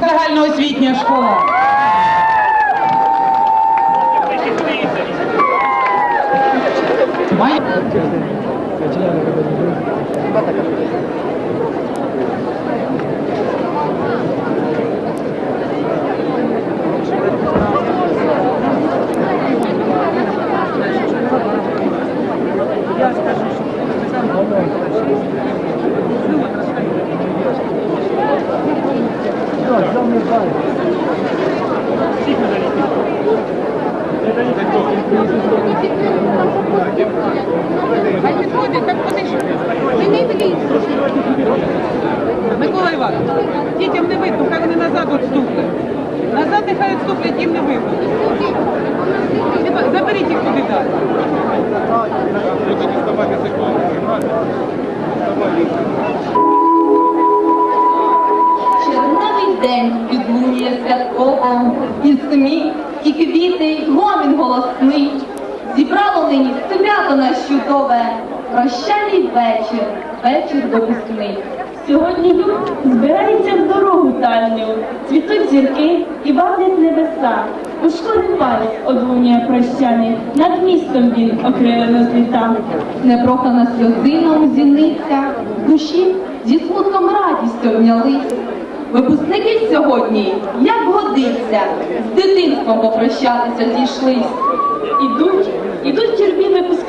Загальноосвітня школа. Має- Так подишли. Ви. Микола Іванович, дітям не видно, хай вони назад відступлять. Назад нехай відступлять, їм не видно. Заберіть їх туди далі. Червневий день відлунює святково, і сміх, і квіти, й гомін голосний. Зібрало нині свято наш чудове, прощальний вечір, вечір допускний. Сьогодні люд збирається в дорогу дальню, цвітуть зірки і бавлять небеса. У школі вальс одлунює прощаний, над містом він окрилено зліта. Непрохана сльозина у зіницях, душі зі смутком радістю обнялись. Випускники сьогодні, як годиться, з дитинством попрощатися зійшлись. Ідуть, ідуть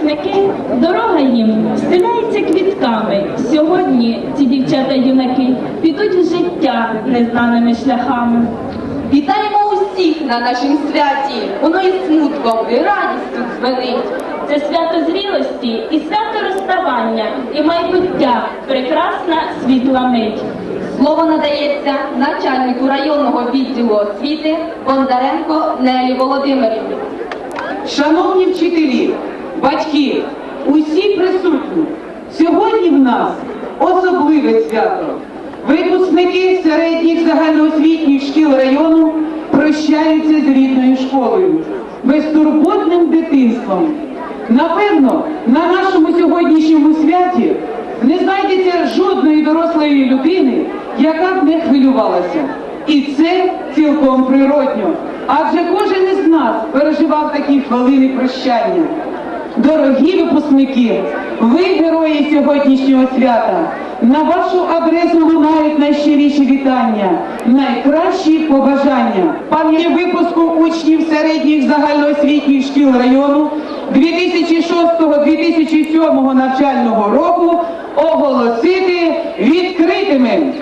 випускники, дорога їм стеляється квітками. Сьогодні ці дівчата-юнаки підуть в життя незнаними шляхами. Вітаємо усіх на нашім святі, воно і смутком, і радістю дзвенить. Це свято зрілості і свято розставання, і майбуття прекрасна світла мить. Слово надається начальнику районного відділу освіти Бондаренко Нелі Володимирівні. Шановні вчителі, батьки, усі присутні, сьогодні в нас особливе свято. Випускники середніх загальноосвітніх шкіл району прощаються з рідною школою, безтурботним дитинством. Напевно, на нашому сьогоднішньому святі не знайдеться жодної дорослої людини, яка б не хвилювалася. І це цілком природньо. Адже кожен із нас переживав такі хвилини прощання. Дорогі випускники, ви герої сьогоднішнього свята. На вашу адресу лунають найщиріші вітання, найкращі побажання. Пам'ять випуску учнів середніх загальноосвітніх шкіл району 2006-2007 навчального року оголосити відкритими.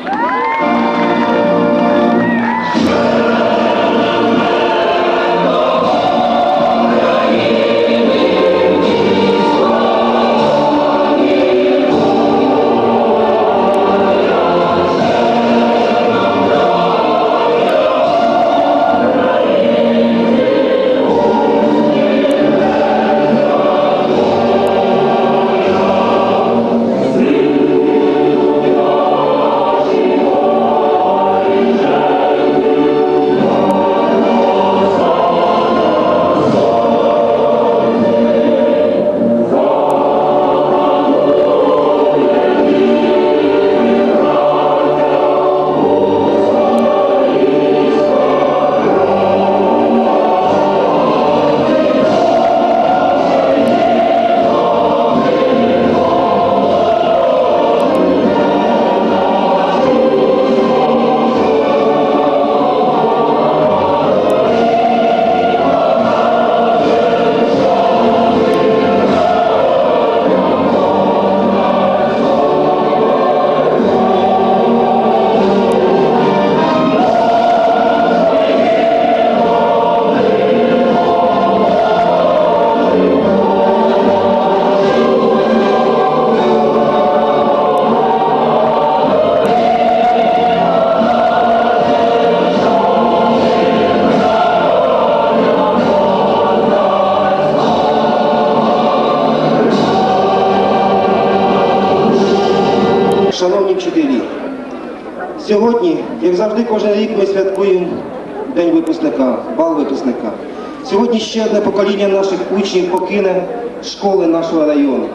Сьогодні ще одне покоління наших учнів покине школи нашого району.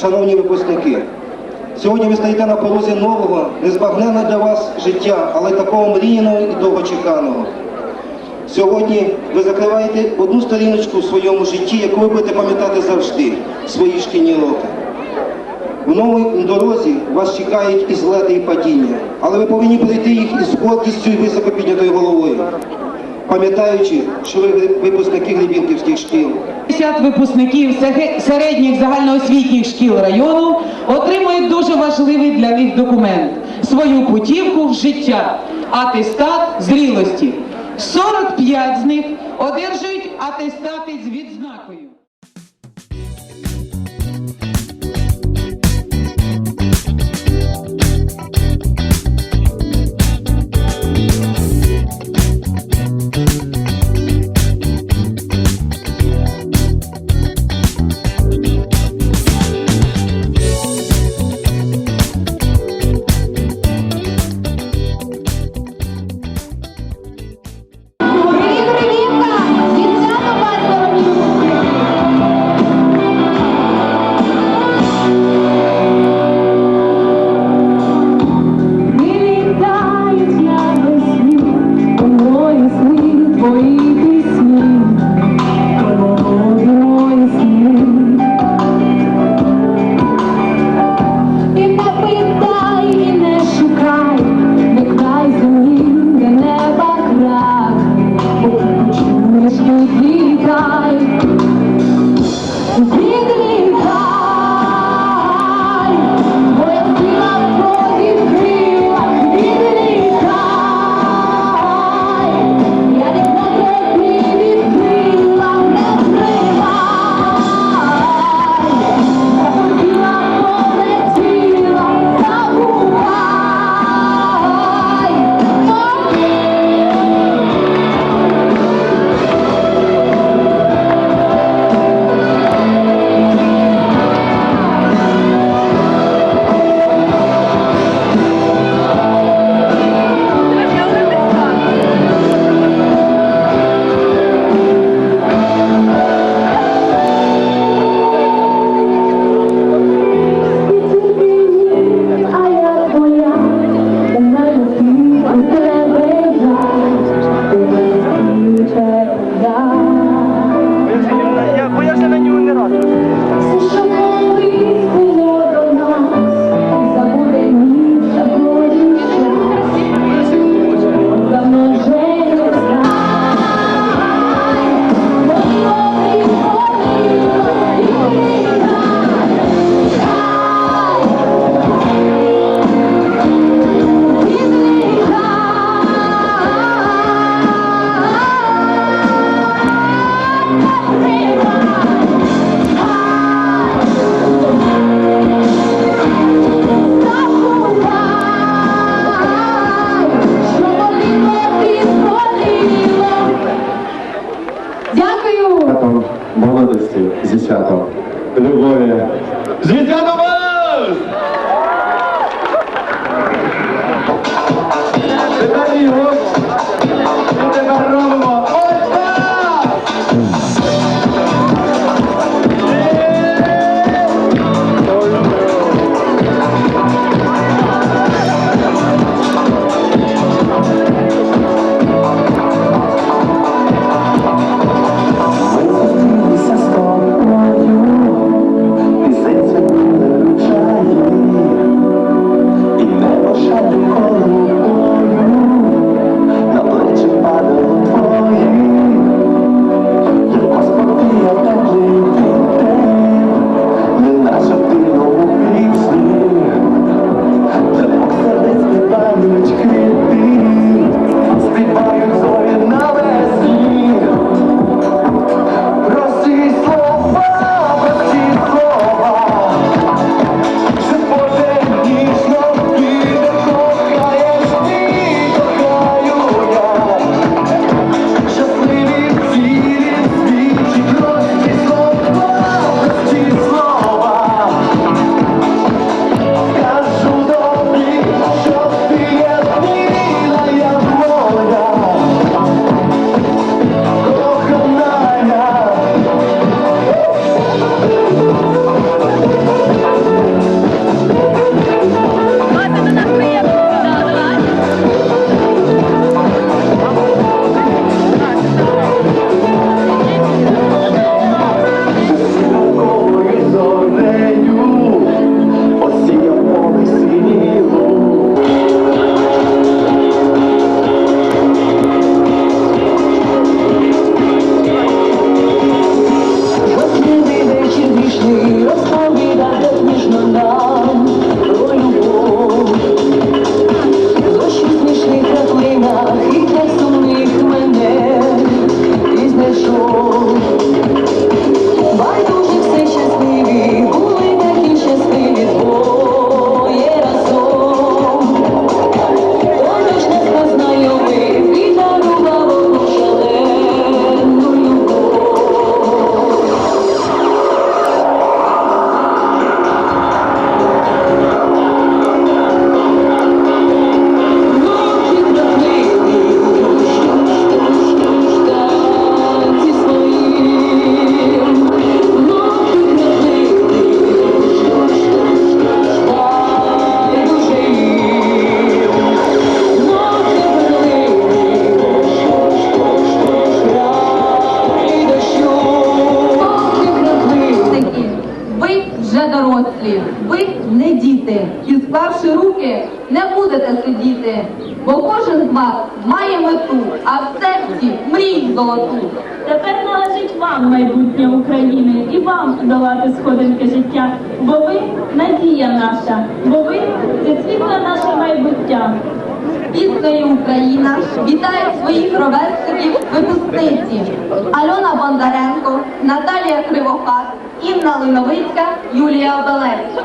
Шановні випускники, сьогодні ви стоїте на порозі нового, незбагненного для вас життя, але такого мріяного і довгочеканого. Сьогодні ви закриваєте одну сторіночку в своєму житті, яку ви будете пам'ятати завжди свої шкільні роки. В новій дорозі вас чекають і злети, і падіння, але ви повинні пройти їх із гордістю і високо піднятою головою, пам'ятаючи, що ви випускники Глибінківських шкіл. 50 випускників середніх загальноосвітніх шкіл району отримують дуже важливий для них документ свою путівку в життя атестат зрілості. 45 з них одержують атестати з відзнакою. Зі святом любові. Зі святом золоту. Тепер належить вам майбутнє України і вам долати сходинки життя, бо ви надія наша, бо ви це світле наше майбуття. Піснею Україна вітає своїх ровесників, випускниці Альона Бондаренко, Наталія Кривохат, Інна Линовицька, Юлія Обелець.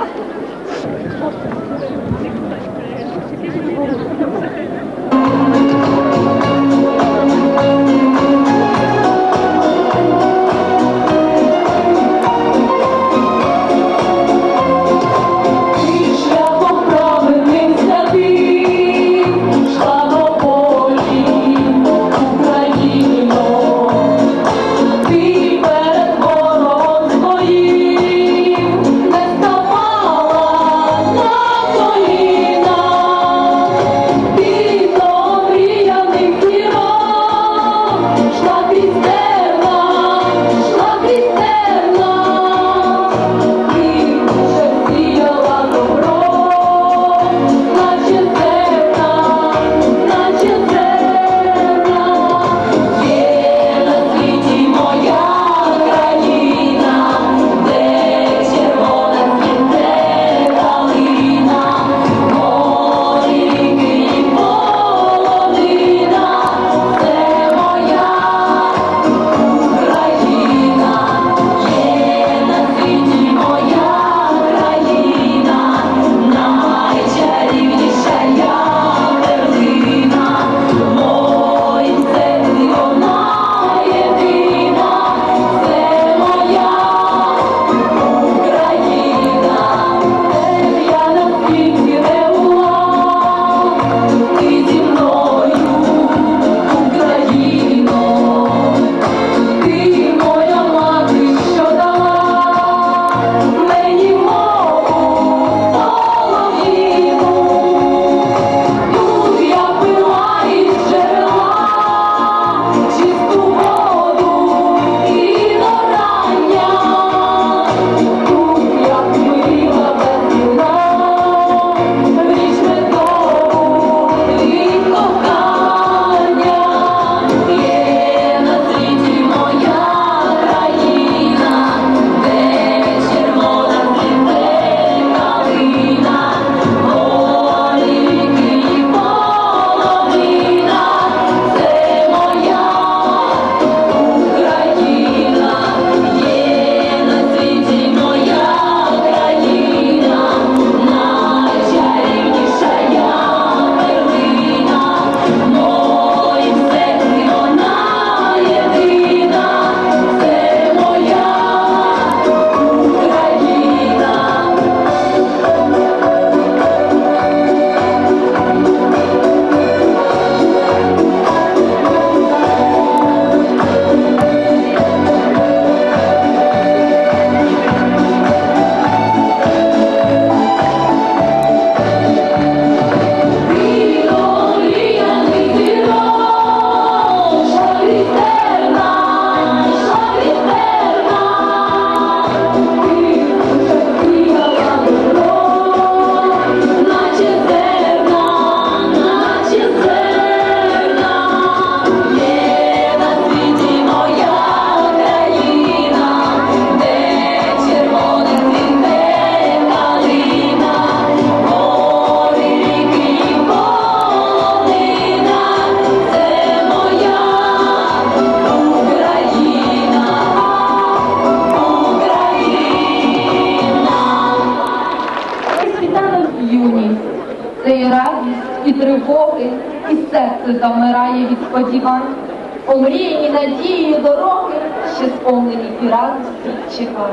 Іванчика.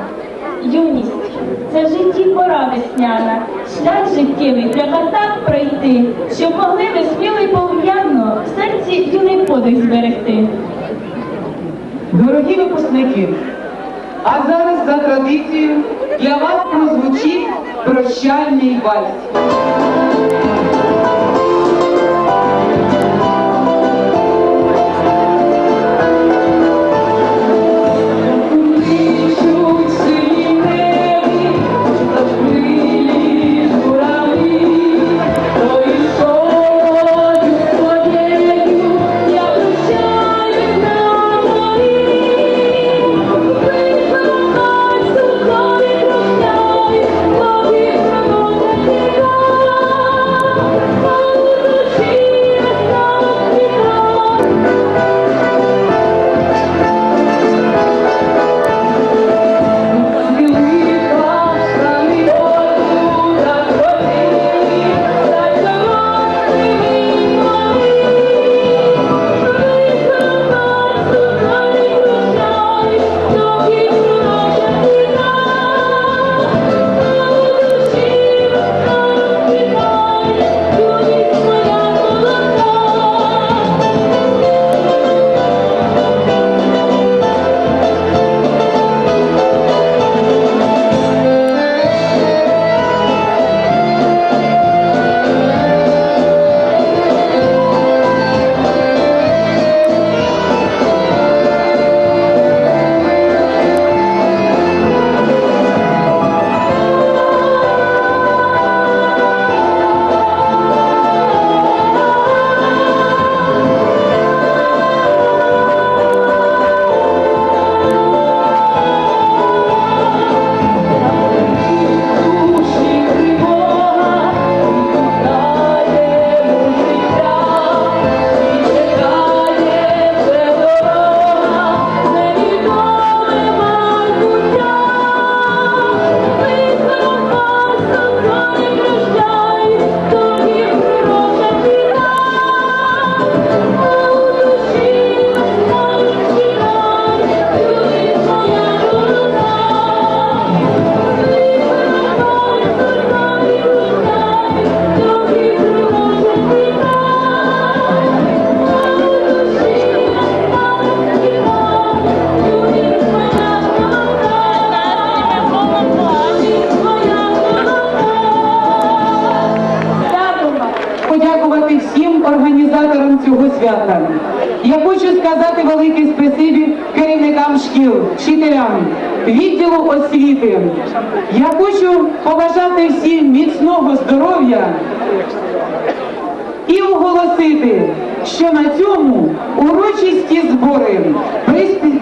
Юність це житті пора весняна, шлях життєвий треба так пройти, щоб могли ви сміло і полум'яно в серці юний подих зберегти. Дорогі випускники, а зараз за традицією для вас прозвучить прощальний вальс. Побажати всім міцного здоров'я і оголосити, що на цьому урочисті збори,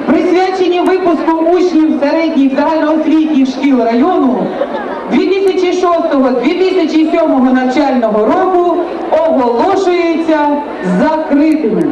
присвячені випуску учнів середніх загальноосвітніх шкіл району 2006-2007 навчального року оголошуються закритими.